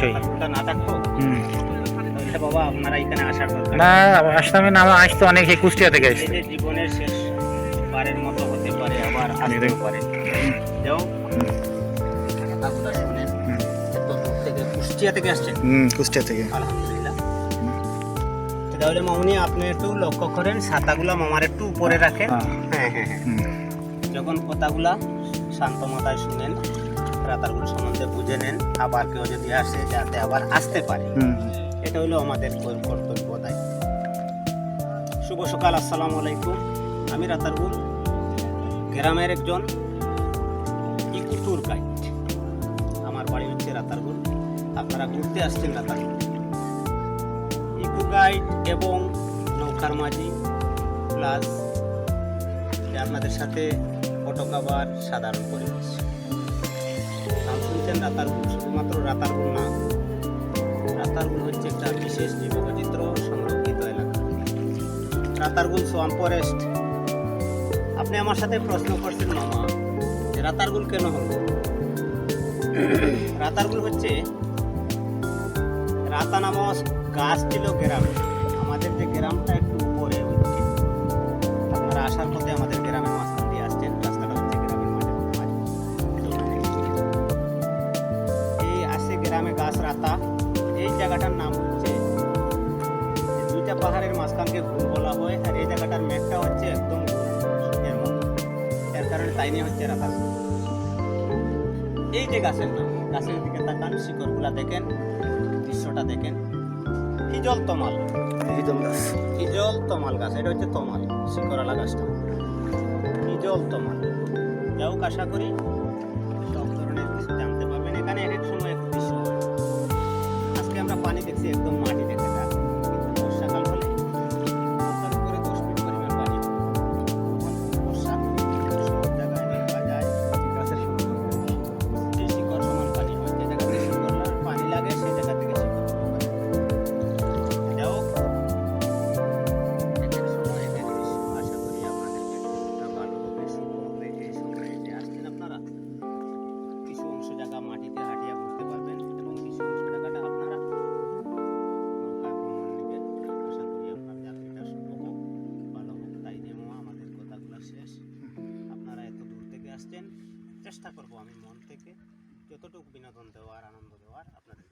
অবশ্যই। না দরকার। না আসতো অনেকে কুষ্টিয়া থেকে আসতো জীবনের শেষ বারের মতো হতে পারে আবার আসতেও পারে। যাও কুষ্টিয়া থেকে আসছেন? কুষ্টিয়া থেকে। আলহামদুলিল্লাহ। তাহলে মামুনি আপনি একটু লক্ষ্য করেন ছাতাগুলা মামার একটু উপরে রাখেন। হ্যাঁ। হ্যাঁ হ্যাঁ হ্যাঁ। যখন কথাগুলা শান্ত মাথায় শুনেন রাতারগুল সম্বন্ধে বুঝে নেন। আবার কেউ যদি আসে যাতে আবার আসতে পারে। এটা হলো আমাদের কর- কর্তব্য দায়িত্ব শুভ সকাল আসসালামু আলাইকুম। আমি রাতারগুল গ্রামের একজন ইকু ট্যুর গাইড। আমার বাড়ি হচ্ছে রাতারগুল আপনারা ঘুরতে আসছেন রাতারগুল ইকু গাইড এবং নৌকার মাঝি প্লাস আপনাদের সাথে ফটো কাভার সাধারণ পরিবেশ। নাম শুনছেন রাতারগুল শুধুমাত্র রাতারগুল না। রাতারগুল হচ্ছে একটা বিশেষ জীববৈচিত্র্য সংরক্ষিত এলাকা। Ratargul swamp forest. আপনি আমার সাথে প্রশ্ন করছেন, মামা, যে রাতারগুল কেন হলো? রাতারগুল হচ্ছে রাতা নামক গাছ ছিল গ্রামে। আমাদের যে গ্রামটা একটু উপরে আপনারা আসার পথে আমাদের গ্রামের জায়গাটার নাম হচ্ছে দুইটা পাহাড়ের মাঝখানকে ঘুর বলা হয় আর এই জায়গাটার মেঘটা হচ্ছে একদম এর মতো। এর কারণে তাই নিয়ে হচ্ছে রাতা এই যে গাছের নাম গাছের দিকে তাকান শিকড়গুলা দেখেন দৃশ্যটা দেখেন। হিজল তমাল। হিজল তমাল গাছ এটা হচ্ছে তমাল শিকড়ালা গাছটা। হিজল তমাল। যাও আশা করি আমরা থেকে যতটুকু বিনোদন দেওয়ার আনন্দ দেওয়ার আপনাদের